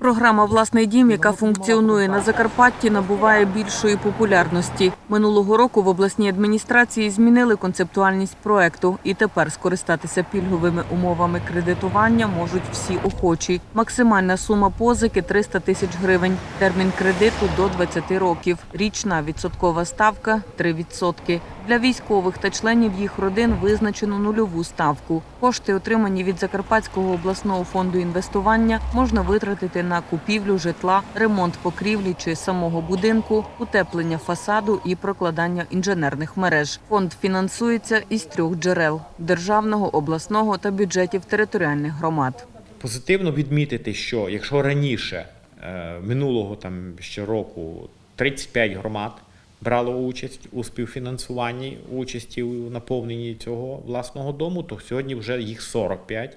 Програма Власний дім, яка функціонує на Закарпатті, набуває більшої популярності. Минулого року в обласній адміністрації змінили концептуальність проекту, і тепер скористатися пільговими умовами кредитування можуть всі охочі. Максимальна сума позики 300 тисяч гривень. Термін кредиту до 20 років. Річна відсоткова ставка 3%. Для військових та членів їх родин визначено нульову ставку. Кошти, отримані від Закарпатського обласного фонду інвестування, можна витратити на купівлю житла, ремонт покрівлі чи самого будинку, утеплення фасаду і прокладання інженерних мереж. Фонд фінансується із трьох джерел: державного, обласного та бюджетів територіальних громад. Позитивно відмітити, що якщо раніше е, минулого там ще року 35 громад брало участь у співфінансуванні участі у наповненні цього власного дому, то сьогодні вже їх 45.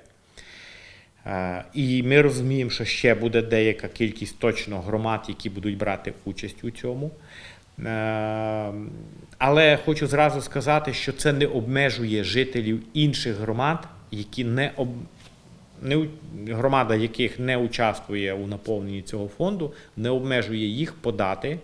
І ми розуміємо, що ще буде деяка кількість точно громад, які будуть брати участь у цьому. Але хочу зразу сказати, що це не обмежує жителів інших громад, які не об... не громада яких не участвує у наповненні цього фонду, не обмежує їх подати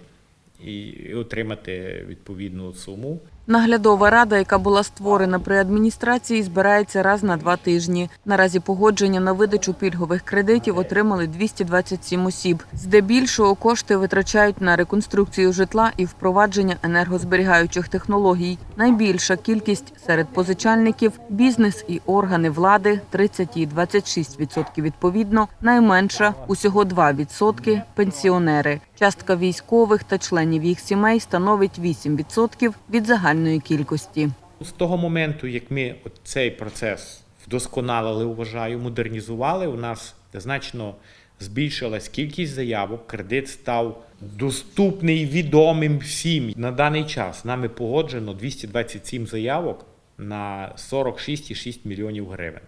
і отримати відповідну суму. Наглядова рада, яка була створена при адміністрації, збирається раз на два тижні. Наразі погодження на видачу пільгових кредитів отримали 227 осіб. Здебільшого кошти витрачають на реконструкцію житла і впровадження енергозберігаючих технологій. Найбільша кількість серед позичальників бізнес і органи влади 30 і 26% відповідно. Найменша усього 2% – пенсіонери. Частка військових та членів їх сімей становить 8% від загальної кількості. З того моменту, як ми цей процес вдосконалили, вважаю, модернізували, у нас значно збільшилась кількість заявок, кредит став доступний, відомим всім. На даний час нами погоджено 227 заявок на 46,6 мільйонів гривень.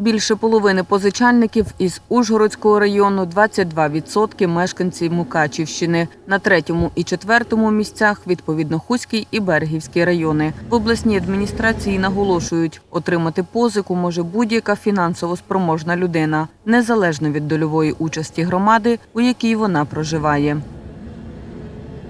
Більше половини позичальників із Ужгородського району 22% мешканці Мукачівщини. На третьому і четвертому місцях відповідно Хуський і Берегівський райони. В обласній адміністрації наголошують, отримати позику може будь-яка фінансово спроможна людина, незалежно від дольової участі громади, у якій вона проживає.